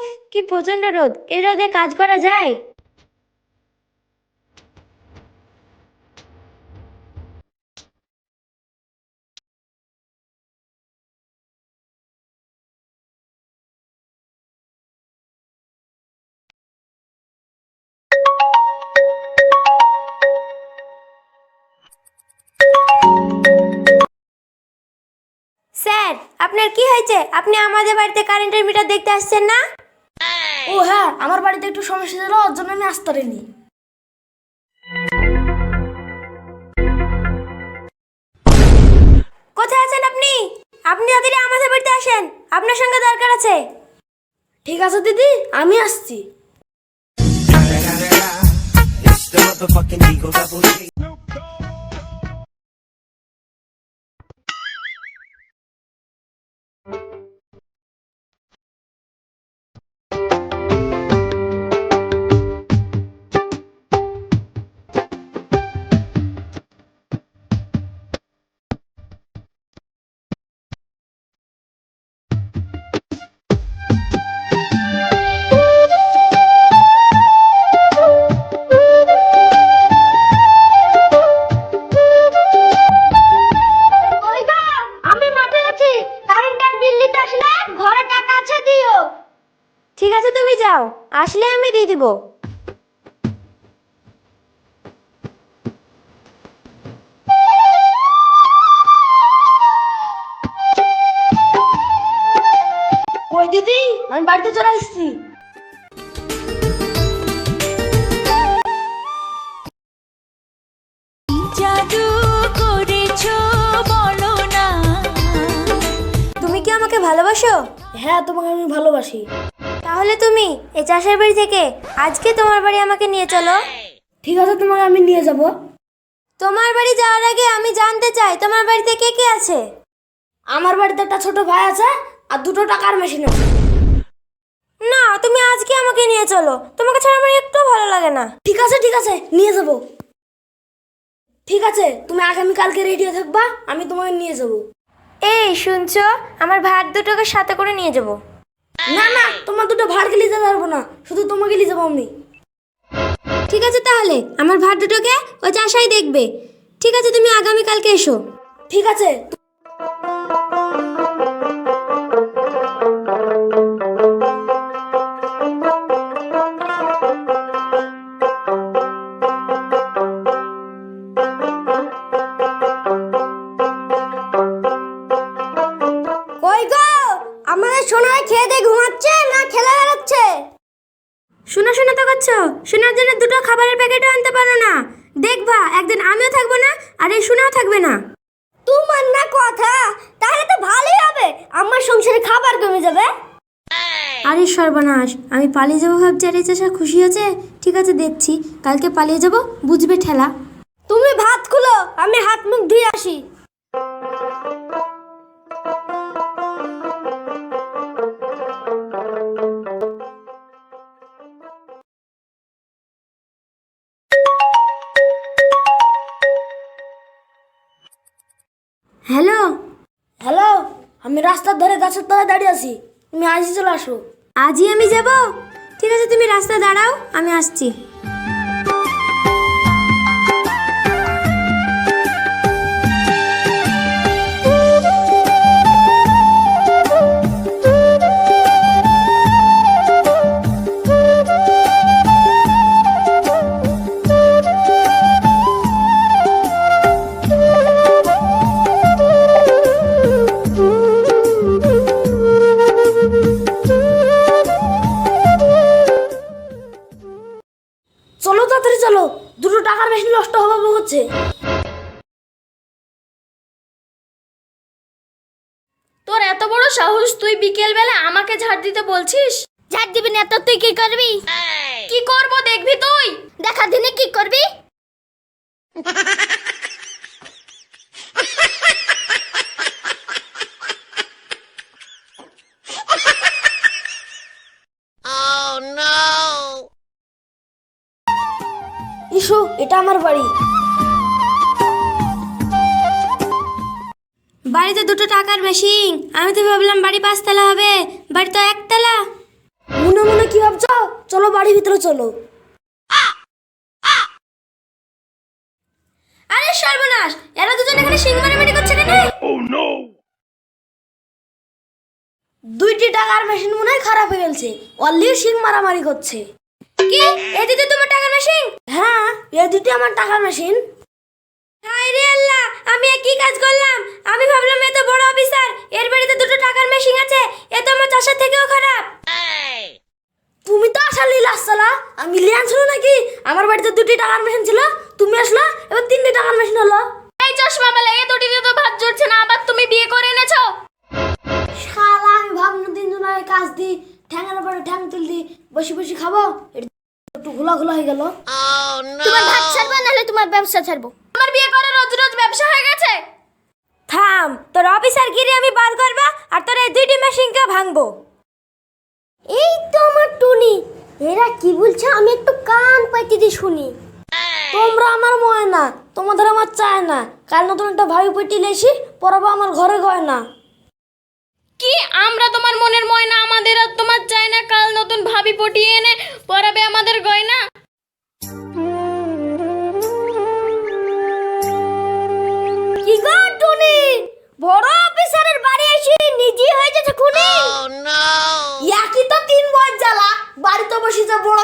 উফ কি প্রচণ্ড রোদ? এই রোদে কাজ করা যায়? স্যার, আপনার কি হয়েছে? আপনি আমাদের বাড়িতে কারেন্টের মিটার দেখতে আসছেন না? ও হ্যাঁ আমার বাড়িতে একটু সমস্যা ছিল, ওর জন্য আমি আসতে পারিনি কোথায় আছেন আপনি? আপনি তাড়াতাড়ি আমাদের বাড়িতে আসেন, আপনার সঙ্গে দরকার আছে। ঠিক আছে দিদি, আমি আসছি। ঘরে টাকা আছে দিও। ঠিক আছে তুমি যাও। আসলে আমি দিয়ে দিব। কই দিদি? আমি বাড়িতে চলে আসছি ভালোবাসো? হ্যাঁ তোমাকে আমি ভালোবাসি। তাহলে তুমি এই চাষের বাড়ি থেকে আজকে তোমার বাড়ি আমাকে নিয়ে চলো। ঠিক আছে তোমাকে আমি নিয়ে যাব। তোমার বাড়ি যাওয়ার আগে আমি জানতে চাই তোমার বাড়িতে কে কে আছে? আমার বাড়িতে একটা ছোট ভাই আছে আর দুটো টাকার মেশিন আছে। না তুমি আজকে আমাকে নিয়ে চলো। তোমাকে ছাড়া আমার একটু ভালো লাগে না। ঠিক আছে ঠিক আছে নিয়ে যাব। ঠিক আছে তুমি আগামী কালকে রেডি থাকবা আমি তোমাকে নিয়ে যাব। এই শুনছো? আমার ভাত দুটোকে সাথে করে নিয়ে যাব। না না তোমার দুটো ভাড়কে নিতে পারব না। শুধু তোমাকে নিয়ে যাব আমি। ঠিক আছে তাহলে আমার ভাত দুটোকে ওই চাষাই দেখবে। ঠিক আছে তুমি আগামীকালকে এসো। ঠিক আছে। সোনায় খেয়ে দিয়ে ঘুমাচ্ছে না খেলে বেড়াচ্ছে? শোনা শোনা তো করছ। শোনার জন্য দুটো খাবারের প্যাকেটও আনতে পারো না। দেখবা একদিন আমিও থাকব না আর এই সোনাও থাকবে না। তোমার না কথা তাহলে তো ভালোই হবে। আমার সংসারে খাবার কমে যাবে। আরে সর্বনাশ আমি পালিয়ে যাব ভাবছি আর এই চাষা খুশি আছে ঠিক আছে দেখছি। কালকে পালিয়ে যাব বুঝবে ঠেলা। তুমি ভাত খুলো আমি হাত মুখ ধুয়ে আসি। আমি রাস্তার ধারে গাছের তলায় দাঁড়িয়ে আছি। তুমি আজই চলে আসো। আজই আমি যাব? ঠিক আছে, তুমি রাস্তা দাঁড়াও, আমি আসছি। তোর এত বড় সাহস তুই বিকেল বেলা আমাকে ঝাড় দিতে বলছিস? ঝাড় দিবি না তো তুই কি করবি? কি করব দেখবি তুই? দেখা দিনে কি করবি? ইসু এটা আমার বাড়ি। বাড়িতে দুটো টাকার মেশিন আমি তো ভাবলাম বাড়ি পাঁচতলা হবে। বাড়ি তো একতলা। মনে মনে কি ভাবছ? চলো বাড়ির ভিতরে চলো। আরে সর্বনাশ! এরা দুজন এখানে সিং মারামারি করছে কেন? দুইটি টাকার মেশিন মনে হয় খারাপ হয়ে গেছে। অল্লি সিং মারামারি করছে। কি? এই দিদি তোমার টাকার মেশিন হ্যাঁ এই দুটি আমার টাকার মেশিন হায় রে আল্লাহ আমি কি কাজ করলাম? আমি ভাবলাম এত বড় অফিসার এর বাড়িতে দুটো টাকার মেশিন আছে এ তো আমার চাষের থেকেও খারাপ। তুমি তো আসলে লাস্তালা আমি লিয়ান ছিল নাকি? আমার বাড়িতে দুটি টাকার মেশিন ছিল তুমি আসলা এবার তিনটি টাকার মেশিন হলো। এই চশমা বেলা এ দুটিতে তো ভাত জুড়ছে না আবার তুমি বিয়ে করে এনেছো? শালা আমি ভাবনা তিনজন আগে কাজ দি ঠ্যাঙের উপরে ঠ্যাং তুল দি বসে বসে খাব একটু ঘোলা ঘোলা হয়ে গেল। তোমার ভাত ছাড়বো নাহলে তোমার ব্যবসা ছাড়বো। বিয়ে করে রোজ রোজ ব্যবসা হয়ে গেছে? থাম তোর অফিসার গিরি আমি বার করবা আর তোর এই দুইটি মেশিনকে ভাঙবো। এই তো আমার টুনি এরা কি বলছে আমি একটু কান পাইতে দিয়ে শুনি। তোমরা আমার ময়না তোমাদের আমার চায় না কাল নতুন একটা ভাবি পেটি লেসি পরাবো আমার ঘরে গয় না। কি আমরা তোমার মনের ময়না আমাদের আর তোমার চাই না কাল নতুন ভাবি পটিয়ে এনে পরাবে আমাদের গয়না জ্বালা বাড়িতে বসেছে বড়